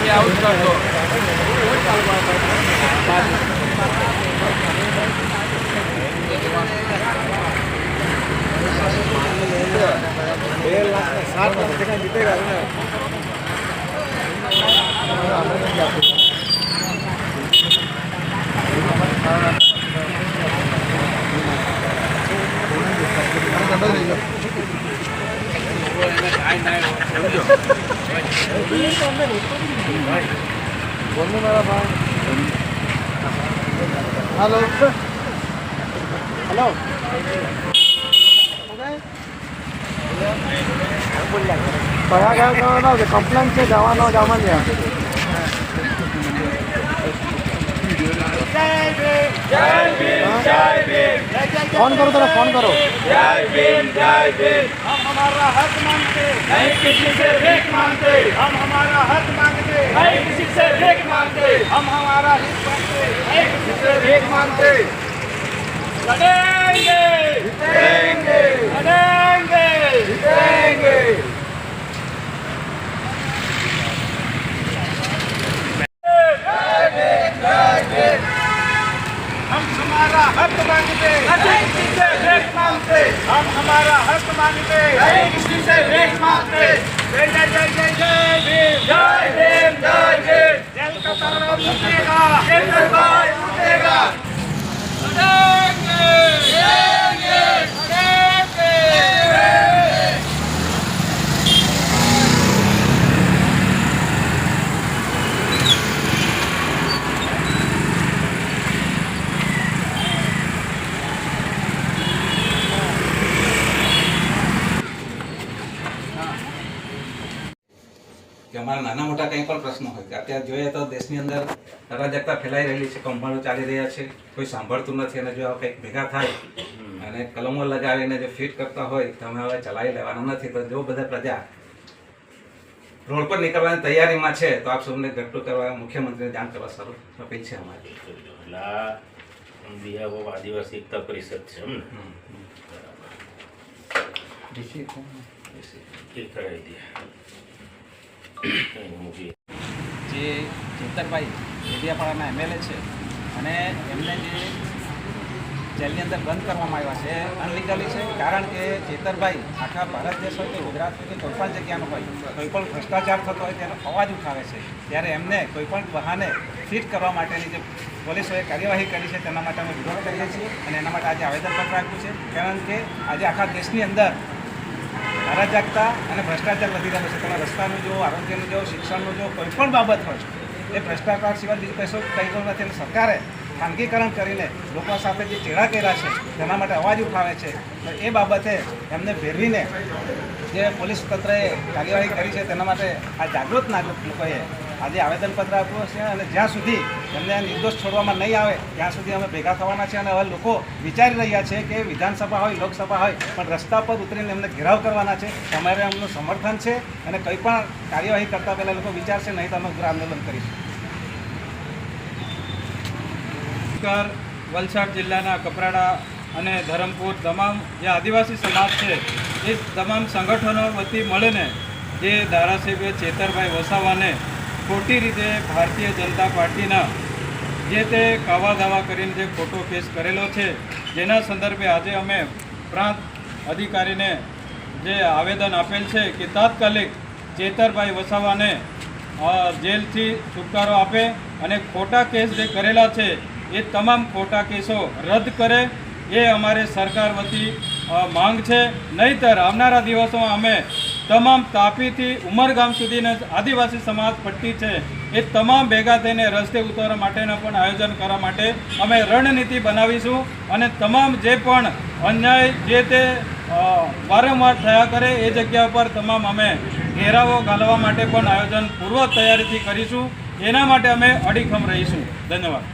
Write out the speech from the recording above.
બી આવું જ કરતો હલો હલો કયા ગયા જવાનો છે કમ્પ્લેન છે જવાનો જવા ફોન કરો તમે ફોન કરો हम हमारा हक मांगते नहीं किसी से भीख मांगते हम हमारा हक मांगते नहीं किसी से भीख मांगते हम हमारा हित मांगते नहीं किसी से भीख मांगते लड़ेंगे जीतेंगे लड़ेंगे जीतेंगे हम हमारा हक मांगते हमारा हक मांगते नहीं किसी से भीख मांगते કે અમારા નાના મોટા કંઈ પણ પ્રશ્નો હોય કે અત્યારે જોઈએ તો દેશની અંદર અરાજકતા ફેલાઈ રહેલી છે કૌભાંડો ચાલી રહ્યા છે કોઈ સાંભળતું નથી અને જો આવા કંઈક ભેગા થાય અને કલમો લગાવીને જો ફિટ કરતા હોય તો અમે હવે ચલાવી લેવાના નથી. તો જો બધા પ્રજા રોડ પર નીકળવાની તૈયારીમાં છે તો આપ સૌને ઘટતું કરવા મુખ્યમંત્રીને જાણ કરવા સારું અપીલ છે અમારી. આ આદિવાસી એકતા પરિષદ છે એમ ને હમ. એ કરાવી દે કંઈ નહીં, મૂકીએ જે ચેતરભાઈ ડેડિયાપાડાના એમએલએ છે અને એમને જે જેલની અંદર બંધ કરવામાં આવ્યા છે અનલીગલી છે, કારણ કે ચેતરભાઈ આખા ભારત દેશ હોય કે ગુજરાત હોય કે કોઈ પણ જગ્યાનો હોય કોઈ પણ ભ્રષ્ટાચાર થતો હોય તેનો અવાજ ઉઠાવે છે, ત્યારે એમને કોઈ પણ બહાને ફિટ કરવા માટેની જે પોલીસોએ કાર્યવાહી કરી છે, તેના માટે અમે વિરોધ કરીએ છીએ અને એના માટે આજે આવેદનપત્ર આપ્યું છે, કારણ કે આજે આખા દેશની અંદર અરાજકતા અને ભ્રષ્ટાચાર વધી રહ્યો છે. તમારા રસ્તાનું જો, આરોગ્યનું જો, શિક્ષણનું જો કોઈ પણ બાબત હોય એ ભ્રષ્ટાચાર સિવાય બીજું કશું કંઈ નથી. અને સરકારે ખાનગીકરણ કરીને લોકો સાથે જે ચેડા કર્યા છે, તેના માટે અવાજ ઉઠાવે છે. તો એ બાબતે એમને ભેરવીને જે પોલીસ તંત્રએ કાર્યવાહી કરી છે, તેના માટે આ જાગૃત નાગરિક લોકોએ આજે આવેદનપત્ર આપ્યું છે અને જ્યાં સુધી એમને નિર્દોષ છોડવામાં નહીં આવે, ત્યાં સુધી અમે ભેગા થવાના છે અને હવે લોકો વિચારી રહ્યા છે કે વિધાનસભા હોય, લોકસભા હોય, પણ રસ્તા પર ઉતરીને એમને ઘેરાવ કરવાના છે. તમારે એમનું સમર્થન છે અને કંઈ પણ કાર્યવાહી કરતા પહેલાં લોકો વિચારશે, નહીં તો અમે ઉગ્ર આંદોલન કરીશું. વલસાડ જિલ્લાના કપરાડા અને ધરમપુર તમામ જે આદિવાસી સમાજ છે, એ તમામ સંગઠનો વતી મળીને જે ધારાસભ્ય ચેતરભાઈ વસાવાને ખોટી રીતે ભારતીય જનતા પાર્ટીના જે તે કાવા દાવા કરીને જે ખોટો કેસ કરેલો છે, જેના સંદર્ભે આજે અમે પ્રાંત અધિકારીને જે આવેદન આપેલ છે કે તાત્કાલિક ચેતરભાઈ વસાવાને જેલથી છુટકારો આપે અને ખોટા કેસ જે કરેલા છે, એ તમામ ખોટા કેસો રદ કરે, એ અમારે સરકાર વતી માંગ છે. નહીતર આવનારા દિવસોમાં અમે તમામ તાપીથી ઉમરગામ સુધીના આદિવાસી સમાજ પટ્ટી છે. એ તમામ ભેગા થઈને રસ્તે ઉતારવા માટેના પણ આયોજન કરવા માટે અમે રણનીતિ બનાવીશું અને તમામ જે પણ અન્યાય જે તે વારંવાર થયા કરે એ જગ્યા પર તમામ અમે ઘેરાવો ઘાલવા માટે પણ આયોજન પૂર્વ તૈયારીથી કરીશું. એના માટે અમે અડીખમ રહીશું. ધન્યવાદ.